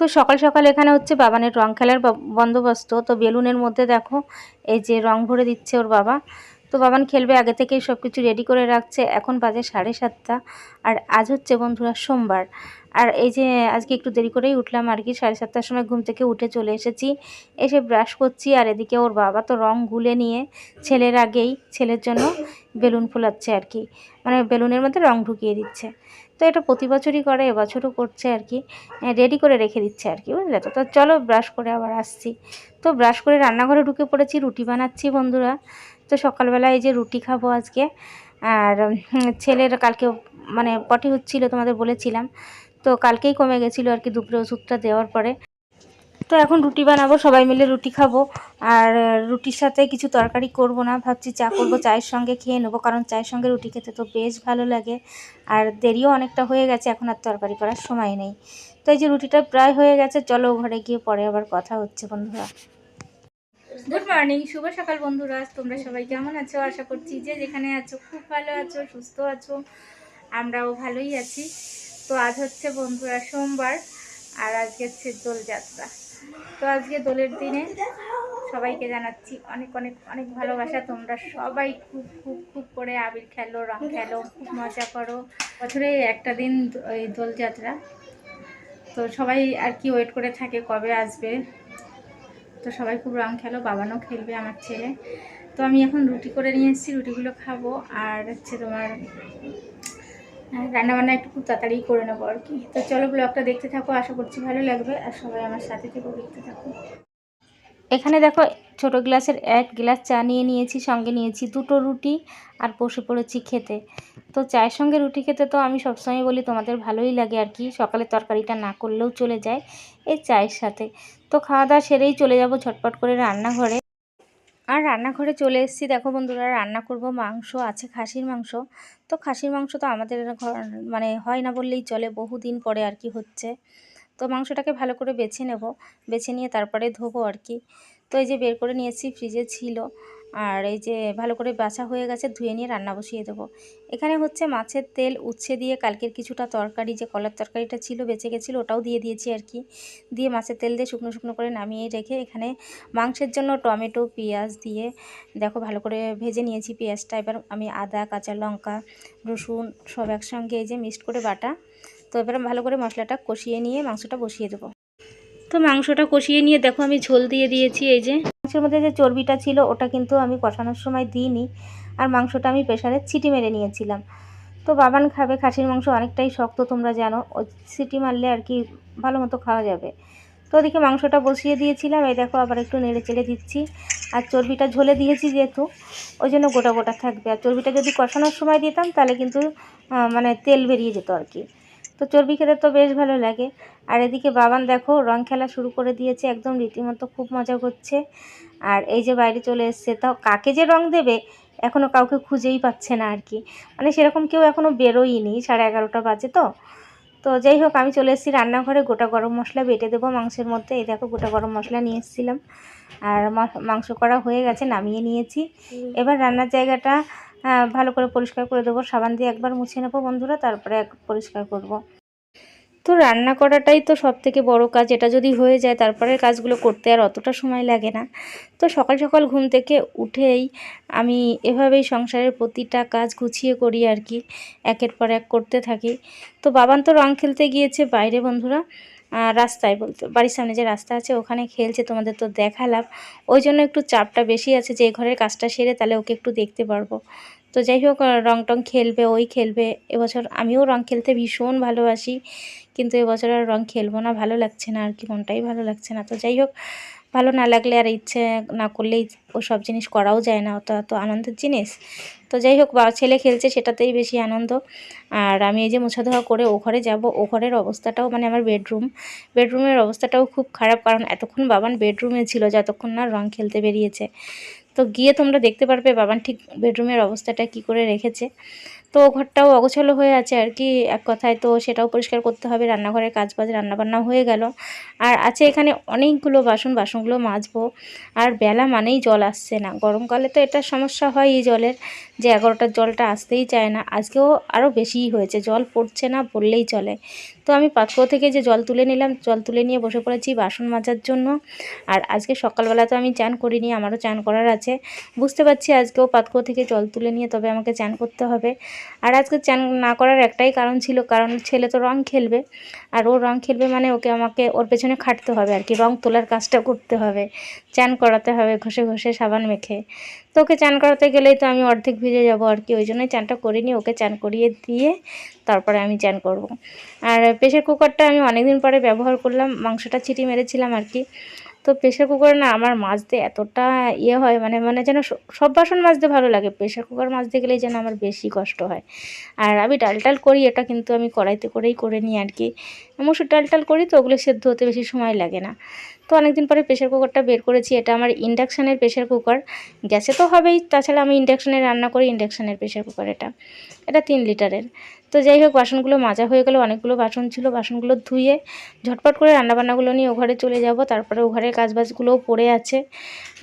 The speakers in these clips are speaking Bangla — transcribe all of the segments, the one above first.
তো সকাল সকাল এখানে হচ্ছে বাবানের রং খেলার বন্দোবস্ত। তো বেলুনের মধ্যে দেখো, এই যে রং ভরে দিচ্ছে ওর বাবা। তো বাবান খেলবে, আগে থেকেই সব কিছু রেডি করে রাখছে। এখন বাজে সাড়ে সাতটা। আর আজ হচ্ছে বন্ধুরা সোমবার। আর এই যে আজকে একটু দেরি করেই উঠলাম আর কি, সাড়ে সাতটার সময় ঘুম থেকে উঠে চলে এসেছি। এসে ব্রাশ করছি আর এদিকে ওর বাবা তো রং গুলে নিয়ে ছেলের আগেই, ছেলের জন্য বেলুন ফোলাচ্ছে আর কি। মানে বেলুনের মধ্যে রং ঢুকিয়ে দিচ্ছে। তো এটা প্রতি বছরই করে, এবছরও করছে আর কি রেডি করে রেখে দিচ্ছে আর কি বুঝলে তো? তো চলো ব্রাশ করে আবার আসছি। তো ব্রাশ করে রান্নাঘরে ঢুকে পড়েছি, রুটি বানাচ্ছি বন্ধুরা। তো সকালবেলা এই যে রুটি খাব আজকে। আর ছেলের কালকে মানে পটি হচ্ছিল তোমাদের বলেছিলাম। তো কালকেই কমে গেছিল আর কি দুপুরে ওষুধটা দেওয়ার পরে। তো এখন রুটি বানাবো, সবাই মিলে রুটি খাব। আর রুটির সাথে কিছু তরকারি করব না, ভাবছি চা করব, চায়ের সঙ্গে খেয়ে নেব, কারণ চায়ের সঙ্গে রুটি খেতে তো বেশ ভালো লাগে। আর দেরিও অনেকটা হয়ে গেছে, এখন আর তরকারি করার সময় নেই। তো এই যে রুটিটা প্রায় হয়ে গেছে, চলো ঘরে গিয়ে পরে আবার কথা হচ্ছে বন্ধুরা। গুড মর্নিং শুভ সকাল বন্ধুরা, তোমরা সবাই কেমন আছো? আশা করছি যে যেখানে আছো, খুব ভালো আছো, সুস্থ আছো, আমরাও ভালোই আছি। তো আজ হচ্ছে বন্ধুরা সোমবার, আর আজকে হচ্ছে দোলযাত্রা। তো আজকে দোলের দিনে সবাইকে জানাচ্ছি অনেক অনেক অনেক ভালোবাসা। তোমরা সবাই খুব খুব খুব করে আবির খেলো রং খেলো, খুব মজা করো। বছরে একটা দিন ওই দোলযাত্রা তো সবাই আর কি ওয়েট করে থাকে কবে আসবে। তো সবাই খুব রং খেলো, বাবানও খেলবে আমার ছেলে। তো আমি এখন রুটি করে নিয়ে এসেছি, রুটিগুলো খাব। আর হচ্ছে তোমার রান্না বান্না একটু খুব তাড়াতাড়ি করে নেব আর কি। তো চলো ব্লগটা দেখতে থাকো, আশা করছি ভালো লাগবে আর সবাই আমার সাথে থেকে, দেখতে থাকো। এখানে দেখো ছোট গ্লাসের এক গ্লাস চা নিয়ে নিয়েছি, সঙ্গে নিয়েছি দুটো রুটি আর বসে পড়েছি খেতে। তো চায়ের সঙ্গে রুটি খেতে তো আমি সবসময় বলি তোমাদের ভালোই লাগে আর কি, সকালে তরকারিটা না করলেও চলে যায় এই চায়ের সাথে। তো খাওয়া দাওয়া সেরেই চলে যাব ঝটপট করে রান্নাঘরে। আর রান্নাঘরে চলে এসেছি। দেখো বন্ধুরা, রান্না করব মাংস, আছে খাসির মাংস। তো খাসির মাংস তো আমাদের ঘর মানে হয় না বললেই চলে, বহুদিন পরে আর কি হচ্ছে। তো মাংসটাকে ভালো করে বেছে নেব, বেছে নিয়ে তারপরে ধোবো আর কি। তো এই যে বের করে নিয়েছি ফ্রিজে ছিল। আর এই যে ভালো করে বাছা হয়ে গেছে, ধুয়ে নিয়ে রান্না বসিয়ে দেবো। এখানে হচ্ছে মাছের তেল উচ্ছে দিয়ে কালকের কিছুটা তরকারি, যে কলার তরকারিটা ছিল, বেঁচে গেছিল, ওটাও দিয়ে দিয়েছি আর কি। দিয়ে মাছের তেল দিয়ে শুকনো শুকনো করে নামিয়ে রেখে এখানে মাংসের জন্য টমেটো, পেঁয়াজ দিয়ে দেখো ভালো করে ভেজে নিয়েছি পেঁয়াজটা। এবার আমি আদা, কাঁচা লঙ্কা, রসুন সব একসঙ্গে এই যে মিক্সড করে বাটা। তো এবার ভালো করে মশলাটা কষিয়ে নিয়ে মাংসটা বসিয়ে দেবো। তো মাংসটা কষিয়ে নিয়ে দেখো আমি ঝোল দিয়ে দিয়েছি এই যে। মাংসের মধ্যে যে চর্বিটা ছিল, ওটা কিন্তু আমি কষানোর সময় দিইনি। আর মাংসটা আমি প্রেশারে ছিটি মেরে নিয়েছিলাম। তো বাবান খাবে, খাসির মাংস অনেকটাই শক্ত, তোমরা জানো। সিটি মারলে আর কি ভালো মতো খাওয়া যাবে। তো ওদিকে মাংসটা বসিয়ে দিয়েছিলাম। এই দেখো, আবার একটু নেড়ে চেড়ে দিচ্ছি। আর চর্বিটা ঝোলে দিয়েছি যেহেতু, ওই জন্য গোটা গোটা থাকবে। আর চর্বিটা যদি কষানোর সময় দিতাম, তাহলে কিন্তু মানে তেল বেরিয়ে যেত আর কি। তো চর্বি খেতে তো বেশ ভালো লাগে। আর এদিকে বাবান দেখো রং খেলা শুরু করে দিয়েছে একদম রীতিমতো খুব মজা করছে। আর এই যে বাইরে চলে এসছে তাও কাকে যে রং দেবে এখনও কাউকে খুঁজেই পাচ্ছে না আর কি। মানে সেরকম কেউ এখনও বেরোয়নি সাড়ে এগারোটা বাজে তো। তো যাই হোক আমি চলে এসেছি রান্নাঘরে গোটা গরম মশলা বেটে দেবো মাংসের মধ্যে। এই দেখো গোটা গরম মশলা নিয়ে এসেছিলাম। আর মাংস করা হয়ে গেছে নামিয়ে নিয়েছি। এবার রান্নার জায়গাটা ভালো করে পরিষ্কার করে দেবো। সাবান দিয়ে একবার মুছে নেব বন্ধুরা, তারপরে এক পরিষ্কার করব। তো রান্না করাটাই তো সব থেকে বড় কাজ। এটা যদি হয়ে যায়, তারপরের কাজগুলো করতে আর অতটা সময় লাগে না। তো সকাল সকাল ঘুম থেকে উঠেই আমি এভাবেই সংসারের প্রতিটা কাজ গুছিয়ে করি আর কি। একের পর এক করতে থাকি। তো বাবান তো রং খেলতে গিয়েছে বাইরে বন্ধুরা। রাস্তায় বলতে, বাড়ির সামনে যে রাস্তা আছে ওখানে খেলছে, তোমাদের তো দেখালাম। ওই জন্য একটু চাপটা বেশি আছে যে ঘরের কাজটা সেরে তাহলে ওকে একটু দেখতে পারব। তো যাই হোক রং টং খেলবে, ওই খেলবে। এবছর আমিও রং খেলতে ভীষণ ভালোবাসি, কিন্তু এবছর আর রং খেলব না, ভালো লাগছে না আর কি, মনটাই ভালো লাগছে না। তো যাই হোক ভালো না লাগলে আর ইচ্ছে না করলেই ও সব জিনিস করাও যায় না অত এত আনন্দের জিনিস। তো যাই হোক, বা ছেলে খেলছে সেটাতেই বেশি আনন্দ। আর আমি এই যে মোছা ধোয়া করে ও ঘরে যাব, ও ঘরের অবস্থাটাও মানে আমার বেডরুম বেডরুমের অবস্থাটাও খুব খারাপ, কারণ এতক্ষণ বাবান বেডরুমে ছিল, যতক্ষণ না রং খেলতে বেরিয়েছে। তো গিয়ে তোমরা দেখতে পারবে বাবান ঠিক বেডরুমের অবস্থাটা কি করে রেখেছে। তো ঘরটাও অগোছালো হয়ে আছে আর কি, এক কথায় তো সেটাও পরিষ্কার করতে হবে রান্নাঘরের কাজ বাজ রান্নাবান্না হয়ে গেল। আর আছে এখানে অনেকগুলো বাসন, বাসনগুলো মাজবো। আর বেলা মানেই জল আসছে না, গরমকালে তো এটা সমস্যা হয় এই জলের। যে এগারোটার জলটা আসতেই চায় না। আজকেও আরও বেশিই হয়েছে। জল পড়ছে না বললেই চলে। তো আমি পাতকুয়ো থেকে যে জল তুলে নিলাম, জল তুলে নিয়ে বসে পড়েছি বাসন মাজার জন্য। আর আজকে সকালবেলা তো আমি চান করিনি, আমারও চান করার আছে। বুঝতে পারছি আজকেও পাতকুয়ো থেকে জল তুলে নিয়ে তবে আমাকে চান করতে হবে। আর আজকে চান না করার একটাই কারণ ছিল, কারণ ছেলে তো রং খেলবে। আর ও রং খেলবে মানে ওকে আমাকে, ওর পেছনে খাটতে হবে আর কি, রং তোলার কাজটা করতে হবে। চান করাতে হবে ঘষে ঘষে সাবান মেখে। তো ওকে চান করাতে গেলেই তো আমি অর্ধেক ভিজে যাব আর কি, ওই জন্যই চানটা করিনি, ওকে চান করিয়ে দিয়ে তারপরে আমি চান করব। আর প্রেশার কুকারটা আমি অনেকদিন পরে ব্যবহার করলাম, মাংসটা ছিটি মেরেছিলাম আর কি। তো প্রেশার কুকার না আমার মাজতে এতটা ইয়ে হয় মানে মানে যেন সব বাসন মাজতে ভালো লাগে প্রেশার কুকার মাজতে গেলেই যেন আমার বেশি কষ্ট হয়। আর আমি ডাল টাল করি, এটা কিন্তু আমি কড়াইতে করেই করে নিই আর কি। মসুর ডাল টাল করি তো, ওগুলো সেদ্ধ হতে বেশি সময় লাগে না। তো অনেকদিন পরে প্রেশার কুকারটা বের করেছি, এটা আমার ইন্ডাকশানের প্রেশার কুকার গ্যাসে তো হবেই, তাছাড়া আমি ইন্ডাকশানে রান্না করি ইন্ডাকশানের প্রেশার কুকার এটা। এটা তিন লিটারের। তো যাই হোক, বাসনগুলো মাজা হয়ে গেল, অনেকগুলো বাসন ছিল, বাসনগুলো ধুয়ে ঝটপট করে রান্নাবান্নাগুলো নিয়ে ও ঘরে চলে যাব। তারপরে ও ঘরের কাজবাজগুলোও পড়ে আছে।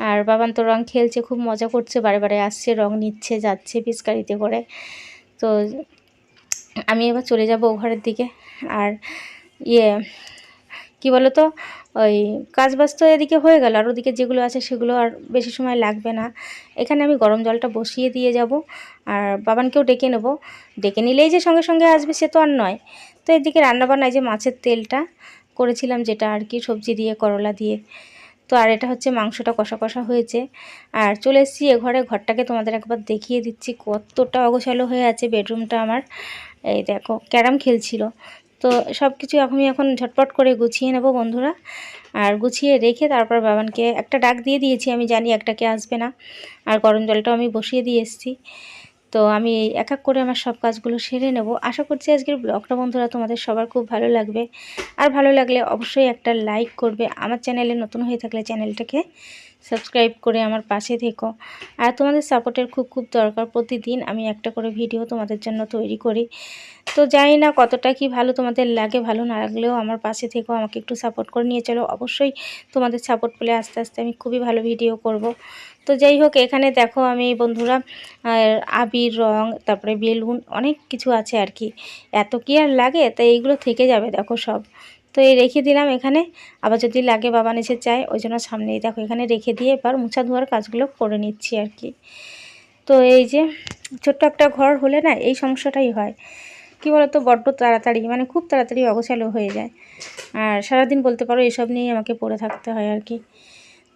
আর বাবান তো রং খেলছে, খুব মজা করছে, বারে বারে আসছে, রং নিচ্ছে, যাচ্ছে পিচকারিতে করে। তো আমি এবার চলে যাব ও ঘরের দিকে। আর ইয়ে কি বলো তো ওই কাজ বাজ তো এদিকে হয়ে গেল, আর ওদিকে যেগুলো আছে সেগুলো আর বেশি সময় লাগবে না। এখানে আমি গরম জলটা বসিয়ে দিয়ে যাব, আর বাবানকেও ডেকে নেব। ডেকে নিলেই যে সঙ্গে সঙ্গে আসবে সে তো আর নয়। তো এদিকে রান্নাবান্নায় যে মাছের তেলটা করেছিলাম, যেটা আর কি সবজি দিয়ে, করলা দিয়ে। তো আর এটা হচ্ছে মাংসটা কষা কষা হয়েছে। আর চলে এসেছি এ ঘরে, ঘরটাকে তোমাদের একবার দেখিয়ে দিচ্ছি। কতটা অগোছালো হয়ে আছে বেডরুমটা আমার। এই দেখো, ক্যারাম খেলছিল। তো সব কিছু আমি এখন ঝটপট করে গুছিয়ে নেব বন্ধুরা। আর গুছিয়ে রেখে তারপর বাবানকে একটা ডাক দিয়ে দিয়েছি, আমি জানি একটাকে আসবে না। আর গরম জলটাও আমি বসিয়ে দিয়ে এসেছি। তো আমি এক এক করে আমার সব কাজগুলো সেরে নেব। আশা করছি আজকের ব্লগটা বন্ধুরা তোমাদের সবার খুব ভালো লাগবে। আর ভালো লাগলে অবশ্যই একটা লাইক করবে। আমার চ্যানেলে নতুন হয়ে থাকলে চ্যানেলটাকে সাবস্ক্রাইব করে আমার পাশে থেকো। আর তোমাদের সাপোর্টের খুব খুব দরকার প্রতিদিন আমি একটা করে ভিডিও তোমাদের জন্য তৈরি করি। তো জানি না কতটা কি ভালো তোমাদের লাগে, ভালো না লাগলেও আমার পাশে থেকেও আমাকে একটু সাপোর্ট করে নিয়ে চলো। অবশ্যই তোমাদের সাপোর্ট পেলে আস্তে আস্তে আমি খুবই ভালো ভিডিও করব। তো যাই হোক, এখানে দেখো আমি বন্ধুরা আবির, রং, তারপরে বেলুন অনেক কিছু আছে আর কি। এত কি আর লাগে? তো এইগুলো থেকে যাবে, দেখো সব। তো এই রেখে দিলাম এখানে। আবার যদি লাগে বাবা নিচে চায়, ওই জন্য সামনেই দেখো এখানে রেখে দিয়ে এবার মুছা ধোয়ার কাজগুলো করে নিচ্ছি আর কি। তো এই যে ছোট্ট একটা ঘর হলে না এই সমস্যাটাই হয়। কী বলতো? বড্ড তাড়াতাড়ি মানে খুব তাড়াতাড়ি অগোছালো হয়ে যায়। আর সারাদিন বলতে পারো এসব নিয়ে আমাকে পড়ে থাকতে হয় আর কি।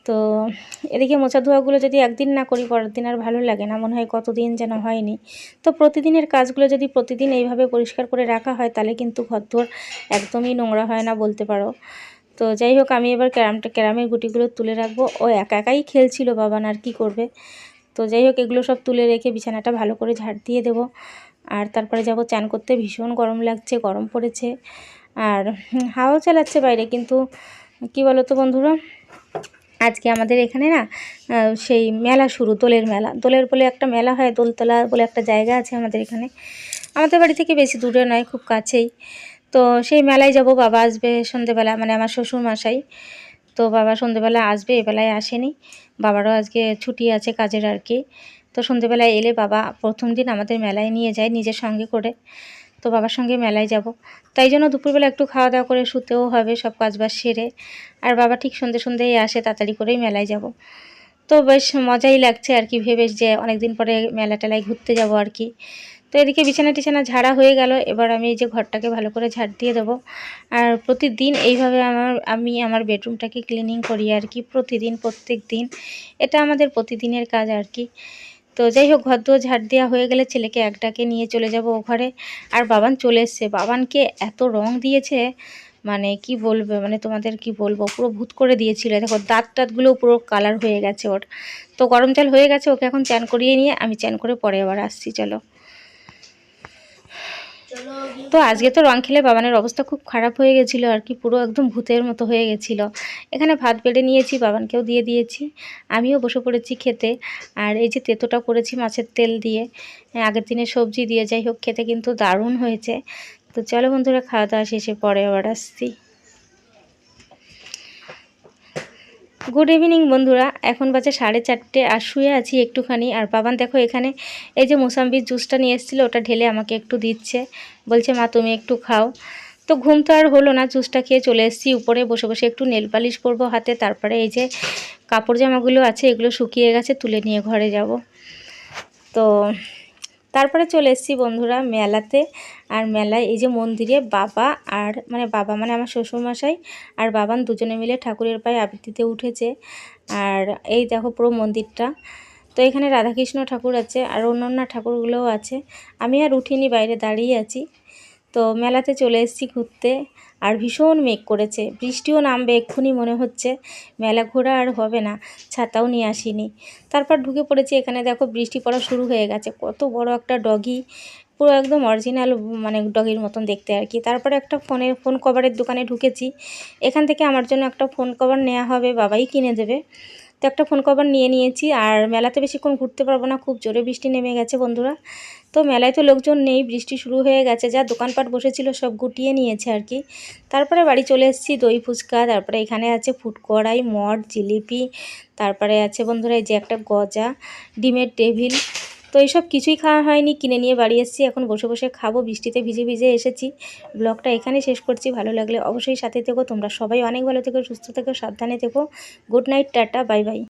তো এদিকে মোছা ধোয়াগুলো যদি একদিন না করি পরের দিন আর ভালো লাগে না। মনে হয় কতদিন যেন হয়নি। তো প্রতিদিনের কাজগুলো যদি প্রতিদিন এইভাবে পরিষ্কার করে রাখা হয় তাহলে কিন্তু ঘরদোর একদমই নোংরা হয় না বলতে পারো। তো যাই হোক আমি এবার ক্যারামটা ক্যারামের গুটিগুলো তুলে রাখব। ও একা একাই খেলছিল বাবান আর কি করবে? তো যাই হোক এগুলো সব তুলে রেখে বিছানাটা ভালো করে ঝাড় দিয়ে দেবো। আর তারপরে যাব চান করতে। ভীষণ গরম লাগছে গরম পড়েছে। আর হুম, হাওয়াও চালাচ্ছে বাইরে কিন্তু কি বলো তো বন্ধুরা? আজকে আমাদের এখানে না সেই মেলা শুরু, দোলের মেলা। দোলের বলে একটা মেলা হয়, দোলতলা বলে একটা জায়গা আছে আমাদের এখানে। আমাদের বাড়ি থেকে বেশি দূরে নয়, খুব কাছেই। তো সেই মেলায় যাব, বাবা আসবে সন্ধেবেলা মানে আমার শ্বশুর মশাই। তো বাবা সন্ধেবেলা আসবে এবেলায় আসেনি। বাবারও আজকে ছুটি আছে কাজের আর কি। তো সন্ধেবেলায় এলে বাবা প্রথম দিন আমাদের মেলায় নিয়ে যায় নিজের সঙ্গে করে। তো বাবার সঙ্গে মেলায় যাব। তাই জন্য দুপুরবেলা একটু খাওয়া দাওয়া করে শুতেও হবে, সব কাজবাজ সেরে। আর বাবা ঠিক সন্ধে সন্ধেই আসে, তাড়াতাড়ি করেই মেলায় যাব। তো বেশ মজাই লাগছে আর কি ভেবে যে অনেক দিন পরে মেলা টেলায় ঘুরতে যাব আর কি। তো এদিকে বিছানা টিছানা ঝাড়া হয়ে গেল, এবার আমি এই যে ঘরটাকে ভালো করে ঝাড় দিয়ে দেবো। আর প্রতিদিন এইভাবে আমার, আমি আমার বেডরুমটাকে ক্লিনিং করি আর কি, প্রতিদিন, প্রত্যেক দিন। এটা আমাদের প্রতিদিনের কাজ আর কি। তো যাই হোক ঘর দুয়ো ঝাড় দেওয়া হয়ে গেলে ছেলেকে একটাকে নিয়ে চলে যাব ও ঘরে। আর বাবান চলে এসছে। বাবানকে এত রং দিয়েছে মানে কি বলবে মানে তোমাদের কি বলব, পুরো ভূত করে দিয়েছিল। দেখো দাঁত টাতগুলো পুরো কালার হয়ে গেছে ওর। তো গরম চাল হয়ে গেছে, ওকে এখন চ্যান করিয়ে নিয়ে আমি চ্যান করে পরে আবার আসছি, চলো। তো আজকে তো রং খেলে বাবানের অবস্থা খুব খারাপ হয়ে গেছিল আর কি, পুরো একদম ভূতের মতো হয়ে গেছিল। এখানে ভাত বেড়ে নিয়েছি, বাবানকেও দিয়ে দিয়েছি, আমিও বসে পড়েছি খেতে। আর এই যে তেতোটা করেছি মাছের তেল দিয়ে, আগের দিনে সবজি দিয়ে, যাই হোক, খেতে কিন্তু দারুণ হয়েছে। তো চলো বন্ধুরা, খাওয়া দাওয়া শেষে পরে আবার আসছি। গুড ইভিনিং বন্ধুরা। এখন বাজে সাড়ে চারটে আর শুয়ে আছি একটুখানি। আর বাবান, দেখো এখানে এই যে মোসাম্বির জুসটা নিয়ে এসেছিল, ওটা ঢেলে আমাকে একটু দিচ্ছে। বলছে, মা, তুমি একটু খাও। তো ঘুম তো আর হলো না, জুসটা খেয়ে চলে এসেছি। উপরে বসে বসে একটু নেল পালিশ করব হাতে। তারপরে এই যে কাপড় জামাগুলো আছে, এগুলো শুকিয়ে গেছে, তুলে নিয়ে ঘরে যাব। তো তারপরে চলে এসেছি বন্ধুরা মেলাতে। আর মেলায় এই যে মন্দিরে বাবা আর মানে বাবা মানে আমার শ্বশুরমশাই আর বাবান দুজনে মিলে ঠাকুরের পায়ে আবৃত্তিতে উঠেছে। আর এই দেখো পুরো মন্দিরটা। তো এখানে রাধাকৃষ্ণ ঠাকুর আছে আর অন্য অন্য ঠাকুরগুলোও আছে। আমি আর উঠিনি, বাইরে দাঁড়িয়ে আছি। তো মেলাতে চলে এসেছি ঘুরতে। আর ভীষণ মেঘ করেছে। বৃষ্টিও নামবে এক্ষুনি মনে হচ্ছে। মেলা ঘোরা আর হবে না, ছাতাও নিয়ে আসিনি। তারপর ঢুকে পড়েছি এখানে। দেখো, বৃষ্টি পড়া শুরু হয়ে গেছে। কত বড় একটা ডগি। পুরো একদম অরিজিনাল মানে ডগির মতন দেখতে আর কি। তারপরে একটা ফোনের ফোন কভারের দোকানে ঢুকেছি। এখান থেকে আমার জন্য একটা ফোন কভার নেওয়া হবে। বাবাই কিনে দেবে। তো একটা ফোন কভার নিয়ে নিয়েছি। আর মেলাতে বেশিক্ষণ ঘুরতে পারব না, খুব জোরে বৃষ্টি নেমে গেছে বন্ধুরা। তো মেলায় তো লোকজন নেই, বৃষ্টি শুরু হয়ে গেছে, যা দোকানপাট বসেছিল সব গুটিয়ে নিয়েছে আর কি। তারপরে বাড়ি চলে এসেছি, দই ফুচকা, তারপরে এখানে আছে ফুটকড়াই মড জিলিপি, তারপরে আছে বন্ধুরা এই যে একটা গজা, ডিমের টেবিল তো এইসব কিছুই খাওয়া হয়নি, কিনে নিয়ে বাড়ি এসেছি, এখন বসে বসে খাব, বৃষ্টিতে ভিজে ভিজে এসেছি। ব্লগটা এখানে শেষ করছি, ভালো লাগলে অবশ্যই সাথে থেকো, তোমরা সবাই অনেক ভালো থেকো, সুস্থ থেকো, সাবধানে থেকো। Good night, tata, bye by.